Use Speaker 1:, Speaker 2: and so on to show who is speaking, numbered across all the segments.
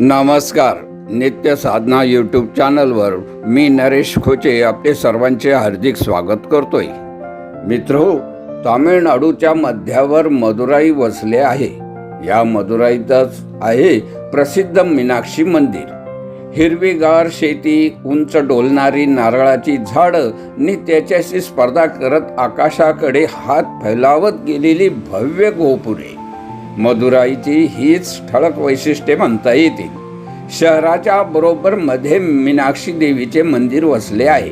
Speaker 1: नमस्कार नित्य साधना यूट्यूब चॅनलवर मी नरेश खोचे आपले सर्वांचे हार्दिक स्वागत करतोय. मित्र हो, तामिळनाडूच्या मध्यावर मदुराई वसले आहे. या मदुराईतच आहे प्रसिद्ध मीनाक्षी मंदिर. हिरवीगार शेती उंच डोलणारी नारळाची झाडं नि त्याच्याशी स्पर्धा करत आकाशाकडे हात फैलावत गेलेली भव्य गोपुरे. मदुराईची हीच ठळक वैशिष्ट्ये म्हणता येतील शहराच्या बरोबर मध्ये मीनाक्षी देवीचे मंदिर वसले आहे.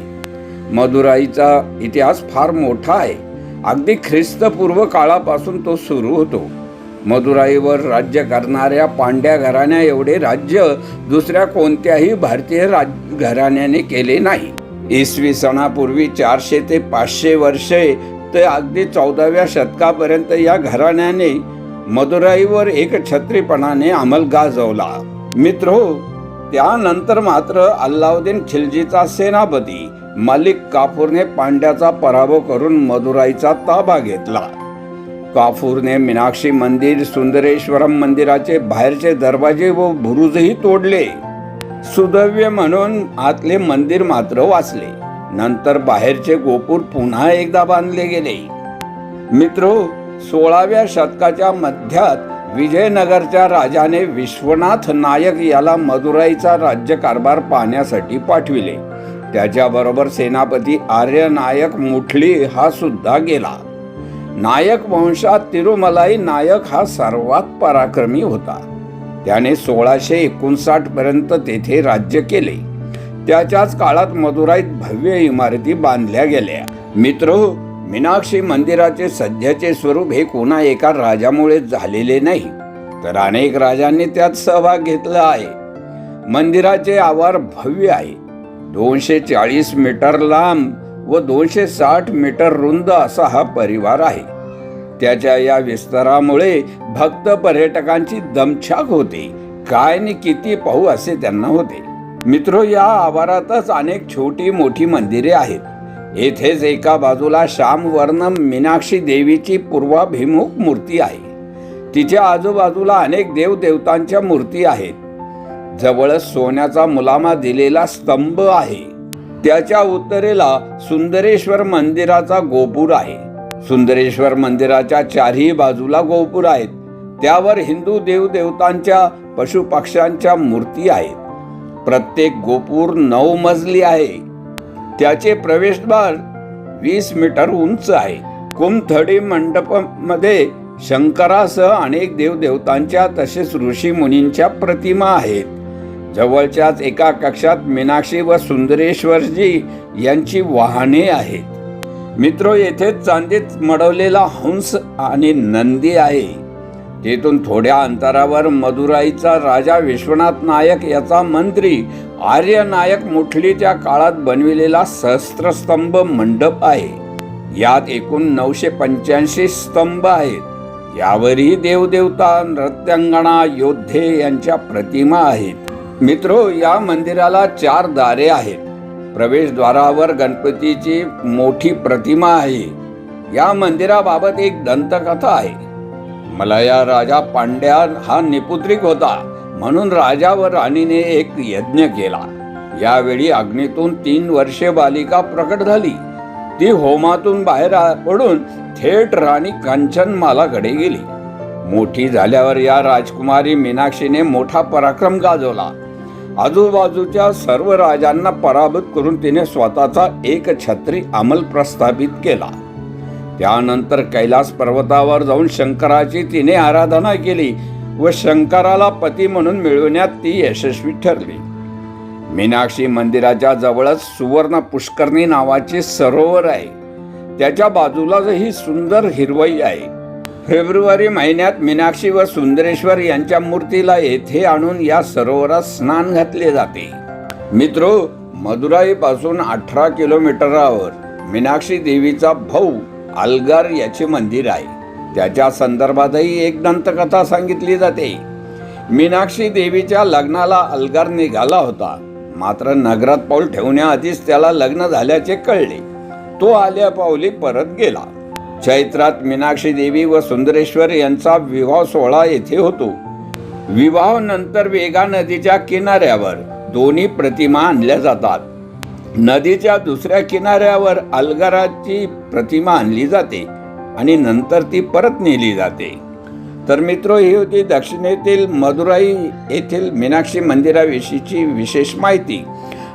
Speaker 1: मदुराईचा इतिहास फार मोठा आहे. अगदी ख्रिस्तपूर्व काळापासून तो सुरू होतो. मदुराईवर राज्य करणाऱ्या पांड्या घराण्या एवढे राज्य दुसऱ्या कोणत्याही भारतीय राज घराण्याने केले नाही. इसवी सणापूर्वी चारशे ते पाचशे वर्षे ते अगदी चौदाव्या शतकापर्यंत या घराण्याने मदुराईवर एक छत्रीपणाने अंमल गाजवला मित्र हो, त्यानंतर मात्र अल्लाउद्दीन खिलजीचा सेनापती मलिक काफूरने पांड्याचा पराभव करून मदुराईचा ताबा घेतला. काफूरने मीनाक्षी मंदिर सुंदरेश्वरम मंदिराचे बाहेरचे दरवाजे व बुरुजही तोडले. सुदव्य म्हणून आतले मंदिर मात्र वाचले. नंतर बाहेरचे गोपूर पुन्हा एकदा बांधले गेले. मित्रो हो, सोळाव्या शतकाच्या मध्यात विजयनगरच्या राजाने विश्वनाथ नायक याला मदुराईचा राज्यकारभार पाहण्यासाठी पाठविले. त्याच्याबरोबर सेनापती आर्य नायक मुठली हा सुद्धा गेला. नायक वंशात तिरुमलाई नायक हा सर्वात पराक्रमी होता. त्याने सोळाशे एकोणसाठ पर्यंत तेथे राज्य केले. त्याच्याच काळात मदुराईत भव्य इमारती बांधल्या गेल्या. मित्र मीनाक्षी मंदिराचे सध्याचे स्वरूप हे कोणा एका राजामुळे झालेले नाही तर अनेक राजांनी त्यात सहभाग घेतला आहे. मंदिराचे आवार भव्य आहे. दोनशे चाळीस मीटर लांब व दोनशे साठ मीटर रुंद असा हा परिवार आहे. त्याच्या या विस्तारामुळे भक्त पर्यटकांची दमछाक होते. काय आणि किती पाहू असे त्यांना होते. मित्रो या आवारातच अनेक छोटी मोठी मंदिरे आहेत. येथेच एका बाजूला श्यामवर्णम मीनाक्षी देवीची पूर्वाभिमुख मूर्ती आहे. तिच्या आजूबाजूला अनेक देवदेवतांच्या मूर्ती आहेत. जवळच सोन्याचा मुलामा दिलेला स्तंभ आहे. त्याच्या उत्तरेला सुंदरेश्वर मंदिराचा गोपूर आहे. सुंदरेश्वर मंदिराच्या चारही बाजूला गोपूर आहेत. त्यावर हिंदू देवदेवतांच्या पशुपक्ष्यांच्या मूर्ती आहेत. प्रत्येक गोपूर नऊ मजली आहे. त्याचे प्रवेशद्वार वीस मीटर उंच आहे. कुमथडी मंडपमध्ये शंकरासह अनेक देवदेवतांच्या तसेच ऋषी मुनींच्या प्रतिमा आहेत. जवळच्याच एका कक्षात मीनाक्षी व सुंदरेश्वरजी यांची वाहने आहेत. मित्र येथे चांदीत मडवलेला हंस आणि नंदी आहे. तेथून थोड्या अंतरावर मदुराईचा राजा विश्वनाथ नायक याचा मंत्री आर्य नायक मुठलीच्या काळात बनविलेला सहस्त्रस्तंभ मंडप आहे. यात एकूण नऊशे पंच्याऐंशी स्तंभ आहेत. यावरही देवदेवता नृत्यांगणा योद्धे यांच्या प्रतिमा आहेत. मित्रो या मंदिराला चार दारे आहेत. प्रवेशद्वारावर गणपतीची मोठी प्रतिमा आहे. या मंदिराबाबत एक दंतकथा आहे. मलया राजा पांड्या हा निपुत्रिक होता. म्हणून राजा व राणीने एक यज्ञ केला. यावेळी अग्नीतून तीन वर्षे बालिका प्रकट झाली. ती होमातून बाहेर पडून थेट राणी कंचनमालाकडे गेली. मोठी झाल्यावर या राजकुमारी मीनाक्षीने मोठा पराक्रम गाजवला. आजूबाजूच्या सर्व राजांना पराभूत करून तिने स्वतःचा एक छत्री अंमल प्रस्थापित केला. त्यानंतर कैलास पर्वतावर जाऊन शंकराची तिने आराधना केली व शंकराला पती म्हणून मिळवण्यात ती यशस्वी ठरली. मीनाक्षी मंदिराच्या जवळच सुवर्ण पुष्करणी नावाचे सरोवर आहे. त्याच्या बाजूलाच ही सुंदर हिरवई आहे. फेब्रुवारी महिन्यात मीनाक्षी व सुंदरेश्वर यांच्या मूर्तीला येथे आणून या सरोवरात स्नान घातले जाते. मित्र मदुराई पासून अठरा किलोमीटरावर मीनाक्षी देवीचा भाऊ अलगार याचे मंदिर आहे. त्याच्या संदर्भातही एक दंतकथा सांगितली जाते. मीनाक्षी देवीच्या लग्नाला अलगार निघाला होता. मात्र नगरात पाऊल ठेवण्याआधीच त्याला लग्न झाल्याचे कळले. तो आल्या पावली परत गेला. चैत्रात मीनाक्षी देवी व सुंदरेश्वर यांचा विवाह सोहळा येथे होतो. विवाहानंतर वेगा नदीच्या किनाऱ्यावर दोन्ही प्रतिमा आणल्या जातात. नदीच्या दुसऱ्या किनाऱ्यावर अलगराची प्रतिमा आणली जाते आणि नंतर ती परत नेली जाते. तर मित्र ही होती दक्षिणेतील मदुराई येथील मीनाक्षी मंदिराविषयीची विशेष माहिती.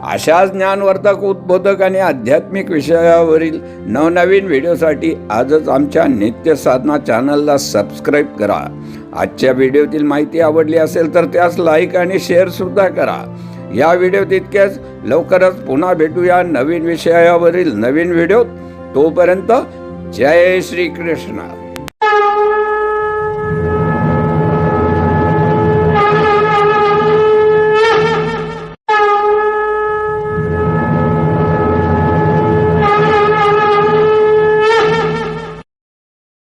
Speaker 1: अशाच ज्ञानवर्धक उद्बोधक आणि आध्यात्मिक विषयावरील नवनवीन व्हिडिओसाठी आजच आमच्या नित्य साधना चॅनलला सबस्क्राईब करा. आजच्या व्हिडिओतील माहिती आवडली असेल तर त्यास लाईक आणि शेअरसुद्धा करा. या व्हिडिओत इतकेच. लवकरच पुन्हा भेटूया नवीन विषयावरील नवीन व्हिडिओ तोपर्यंत जय श्री कृष्ण